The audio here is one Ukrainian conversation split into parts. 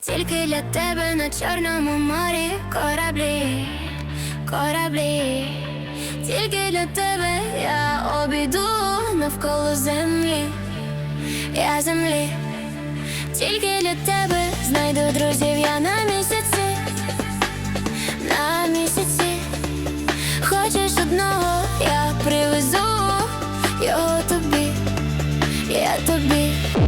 Тільки для тебе на чорному морі кораблі, кораблі, тільки для тебе я обійду навколо землі, я землі, тільки для тебе знайду друзів я на місяці, на місяці. Хочеш одного, я привезу його тобі, я тобі.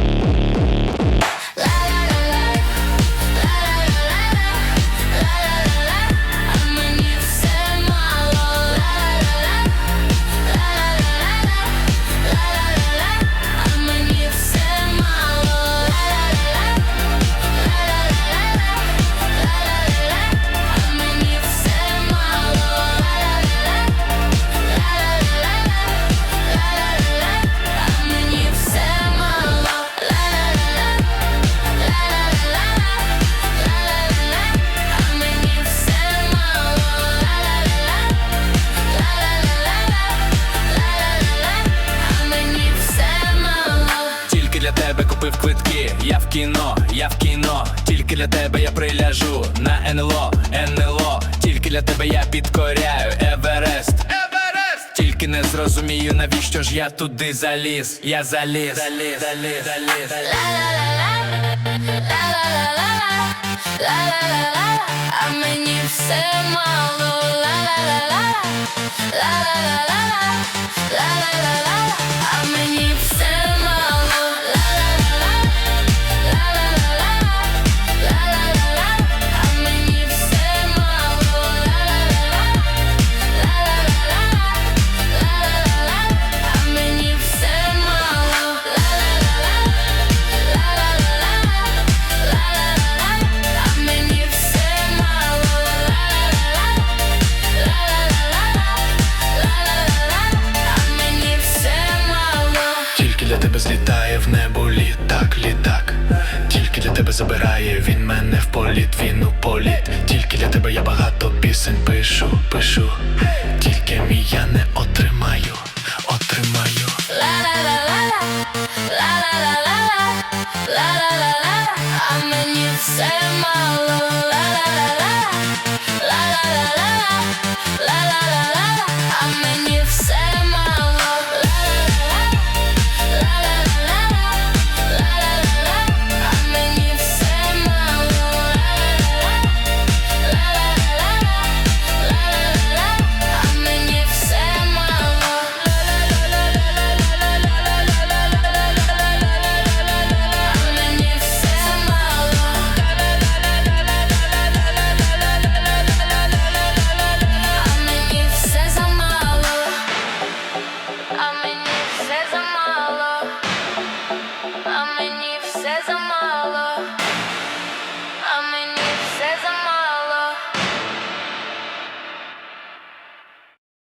Кіно, я в кіно, тільки для тебе я приляжу на НЛО, НЛО, тільки для тебе я підкоряю Еверест. Еверест! Тільки не зрозумію, навіщо ж я туди заліз. Я заліз, заліз, заліз, заліз, а мені все мало. Ла-ла-ла-ла, ла-ла-ла-ла, ла-ла-ла-ла, а мені все мало. Літак, літак. Тільки для тебе забирає він мене в політ, він у політ. Тільки для тебе я багато пісень пишу, пишу. Тільки мій я не отримаю, отримаю. А мені все мало.